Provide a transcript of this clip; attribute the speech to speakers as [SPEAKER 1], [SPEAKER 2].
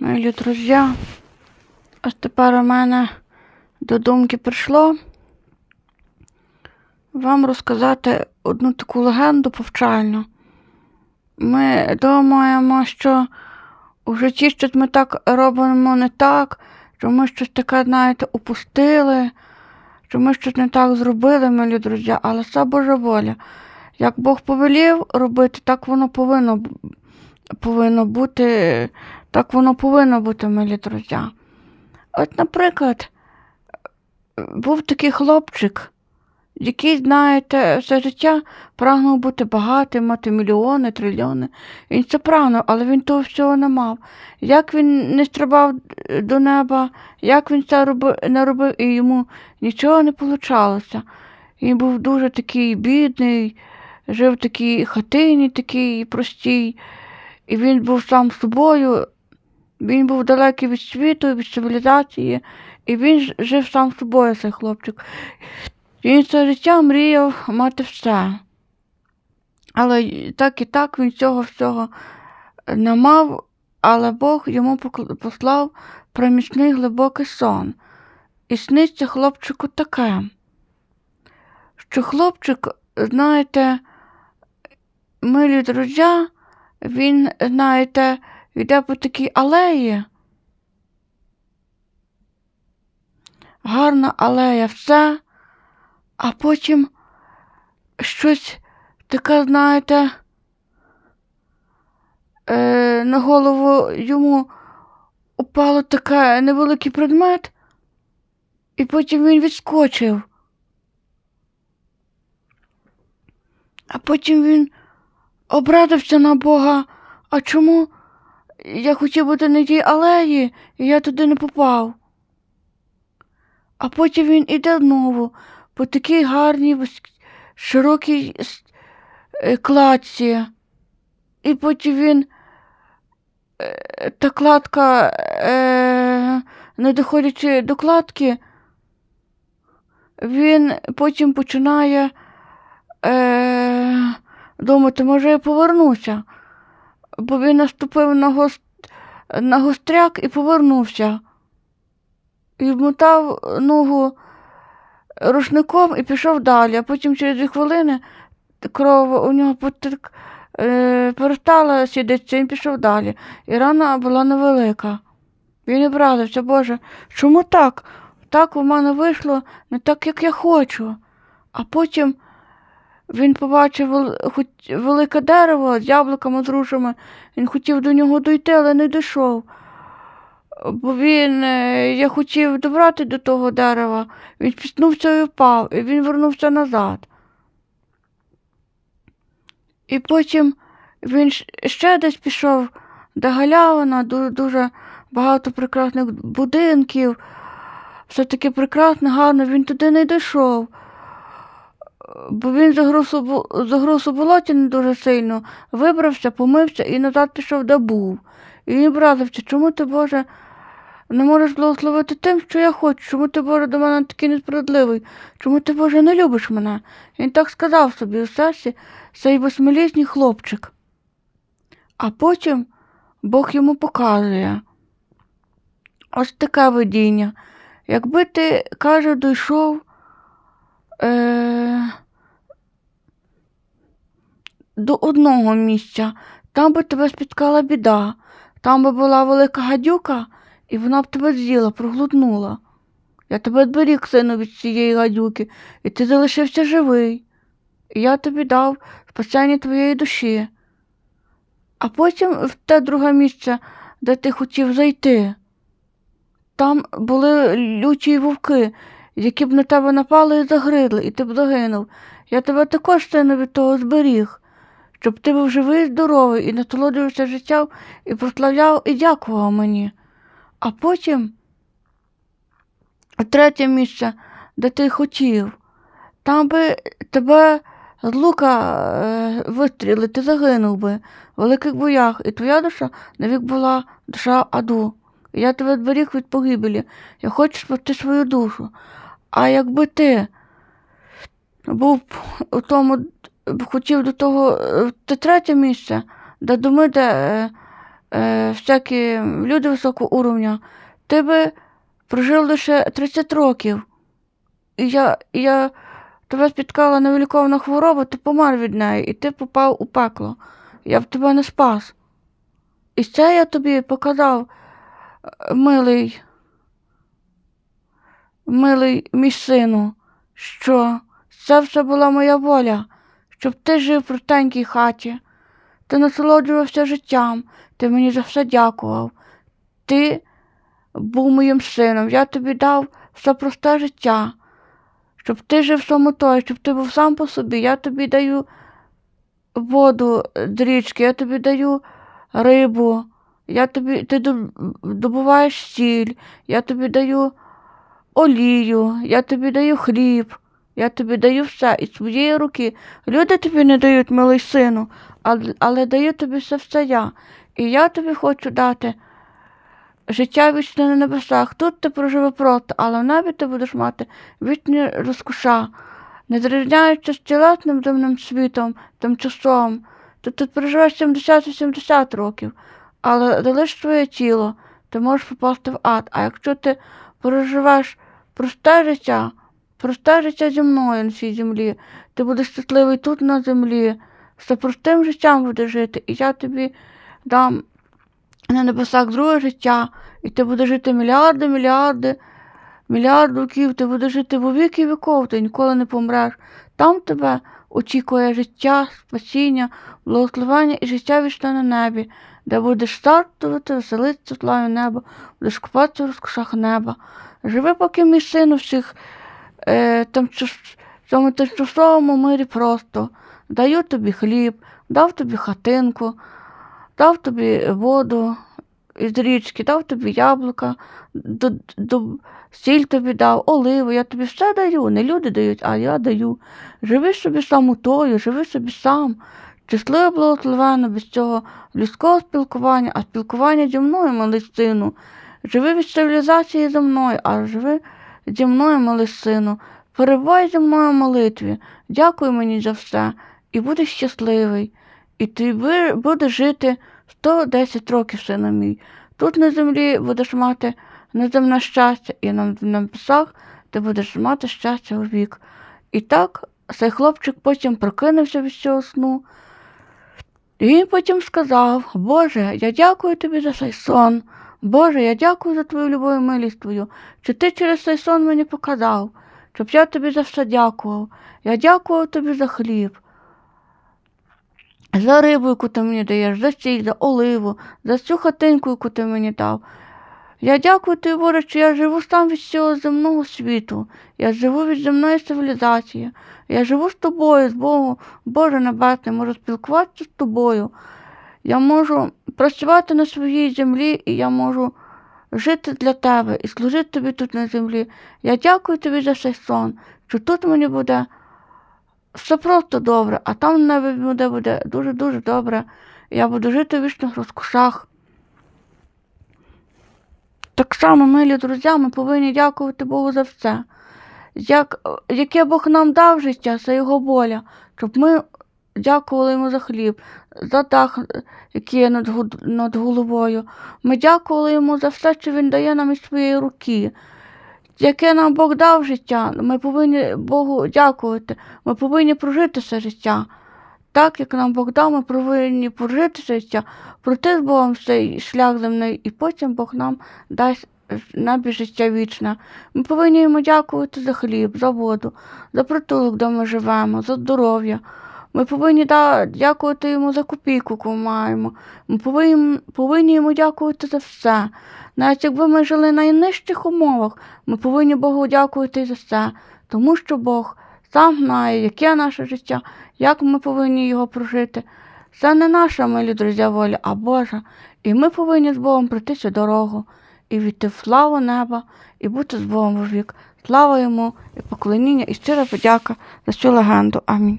[SPEAKER 1] Милі друзі, ось тепер у мене до думки прийшло вам розказати одну таку легенду повчальну. Ми думаємо, що у житті щось ми так робимо не так, що ми щось таке, знаєте, упустили, що ми щось не так зробили, милі друзі, але це Божа воля. Як Бог повелів робити, так воно повинно, повинно бути, так воно повинно бути, милі друзі. От, наприклад, був такий хлопчик, який, знаєте, все життя прагнув бути багатим, мати мільйони, трильйони. Він це прагнув, але він того всього не мав. Як він не стрибав до неба, як він це не робив, і йому нічого не получалося. Він був дуже такий бідний, жив в такій хатині, такій простій, і він був сам собою, він був далекий від світу, від цивілізації, і він жив сам собою, цей хлопчик. Він все життя мріяв мати все. Але так і так він цього всього не мав, але Бог йому послав проміжний глибокий сон. І сниться хлопчику таке, що хлопчик, знаєте, милі друзі, він, знаєте, йде по такій алеї. Гарна алея, все, а потім щось таке, знаєте, е, на голову йому упало таке невеликий предмет, і потім він відскочив. А потім він обрадився на Бога. А чому я хотів бути на тій алеї, і я туди не попав? А потім він іде знову по такій гарній, широкій е, кладці. І потім він е, та кладка, е, не доходячи до кладки, він потім починає думати, може я повернуся. Бо він наступив на, гост, на гостряк і повернувся. І вмотав ногу рушником і пішов далі, а потім через дві хвилини кров у нього потек, е, перестала сідатися, він пішов далі. І рана була невелика. Він образився, Боже, чому так? Так у мене вийшло не так, як я хочу. А потім він побачив велике дерево з яблуками, з рушами. Він хотів до нього дойти, але не дійшов. Бо він, е, я хотів добрати до того дерева, він піснувся і впав, і він вернувся назад. І потім він ще десь пішов, де галявина, ду- дуже багато прекрасних будинків. Все таки прекрасно, гарно, він туди не дійшов. Бо він загруз у, болоті не дуже сильно, вибрався, помився і назад пішов, де був. І він образився, чому ти, Боже, не можеш благословити тим, що я хочу, чому ти, Боже, до мене такий несправедливий, чому ти, Боже, не любиш мене? Він так сказав собі у серці цей восьмилітній хлопчик. А потім Бог йому показує ось таке видіння. Якби ти, каже, дійшов е- до одного місця, там би тебе спіткала біда, там би була велика гадюка, і вона б тебе з'їла, проглотнула. Я тебе зберіг, сину, від цієї гадюки, і ти залишився живий. І я тобі дав спасення твоєї душі. А потім в те друге місце, де ти хотів зайти. Там були люті вовки, які б на тебе напали і загризли, і ти б загинув. Я тебе також сину від того зберіг, щоб ти був живий і здоровий і насолоджувався життям і прославляв і дякував мені. А потім третє місце, де ти хотів, там би тебе з лука е, вистріли, ти загинув би в великих боях, і твоя душа навік була душа аду. І я тебе зберіг від погибелі. Я хочу спасти свою душу. А якби ти був у тому, хотів до того, те третє місце, де думи, де, е, е, всякі люди високого уровня, ти би прожив лише 30 років. І я, я тебе спіткала невиліковна хвороба, ти помер від неї, і ти попав у пекло. Я б тебе не спас. І це я тобі показав, е, милий, милий мій сину, що це все була моя воля, щоб ти жив в простенькій хаті. Ти насолоджувався життям, ти мені за все дякував. Ти був моїм сином, я тобі дав все просте життя, щоб ти жив самотою, щоб ти був сам по собі. Я тобі даю воду з річки, я тобі даю рибу, я тобі, ти добуваєш сіль, я тобі даю олію, я тобі даю хліб, я тобі даю все із своєї руки. Люди тобі не дають, милий сину, але, але даю тобі все все я. І я тобі хочу дати життя вічне на небесах. Тут ти проживе просто, але в небі ти будеш мати вічні розкоша, не зрізняючи з тілесним земним світом, тимчасовим. Ти тут проживеш 70-80 років, але залиш твоє тіло, ти можеш попасти в ад. А якщо ти проживеш просте життя, просте життя зі мною на цій землі, ти будеш щасливий тут на землі, все простим життям будеш жити, і я тобі дам на небесах друге життя, і ти будеш жити мільярди, мільярди, мільярд років, ти будеш жити во віки віков, ти ніколи не помреш. Там тебе очікує життя, спасіння, благословення і життя вічне на небі, де будеш стартувати, веселитися славі неба, будеш купатися в розкошах неба. Живи, поки мій син у всіх е, там, цьому тимчасовому мирі просто. Даю тобі хліб, дав тобі хатинку, дав тобі воду із річки, дав тобі яблука, до, до, сіль тобі дав, оливу, я тобі все даю. Не люди дають, а я даю. Живи собі самотою, живи собі сам. Щасливо благословенно без цього людського спілкування, а спілкування зі мною, малий сину. Живи від цивілізації зі мною, а живи зі мною, малий сину. Перебувай зі мною в молитві. Дякуй мені за все. І будеш щасливий. І ти будеш жити 110 років, сина мій. Тут на землі будеш мати неземне щастя, і на небесах ти будеш мати щастя у вік. І так цей хлопчик потім прокинувся від цього сну. І він потім сказав: Боже, я дякую тобі за цей сон. Боже, я дякую за твою любов і милість твою, що ти через цей сон мені показав, щоб я тобі за все дякував. Я дякував тобі за хліб, за рибу, яку ти мені даєш, за сіль, за оливу, за цю хатинку, яку ти мені дав. Я дякую тобі, Боже, що я живу сам від цього земного світу. Я живу від земної цивілізації. Я живу з тобою, з Богом, Боже Небесний, можу спілкуватися з тобою. Я можу працювати на своїй землі, і я можу жити для тебе і служити тобі тут на землі. Я дякую тобі за цей сон, що тут мені буде все просто добре, а там на буде, буде дуже-дуже добре. Я буду жити в вічних розкошах. Так само, милі друзі, ми повинні дякувати Богу за все. Як, яке Бог нам дав життя, це його воля, щоб ми дякували йому за хліб, за дах, який є над, над головою. Ми дякували йому за все, що він дає нам із своєї руки. Яке нам Бог дав життя, ми повинні Богу дякувати. Ми повинні прожити це життя. Так як нам Бог дав, ми повинні прожити це життя, пройти з Богом цей шлях земний, і потім Бог нам дасть небі життя вічне. Ми повинні йому дякувати за хліб, за воду, за притулок, де ми живемо, за здоров'я. Ми повинні да, дякувати йому за копійку, яку маємо. Ми повинні, повинні йому дякувати за все. Навіть якби ми жили на найнижчих умовах, ми повинні Богу дякувати за все, тому що Бог сам знає, яке наше життя, як ми повинні його прожити. Це не наша, милі друзі, воля, а Божа. І ми повинні з Богом пройти цю дорогу і війти в славу неба, і бути з Богом вовік. Слава йому, і поклоніння, і щира подяка за цю легенду. Амінь.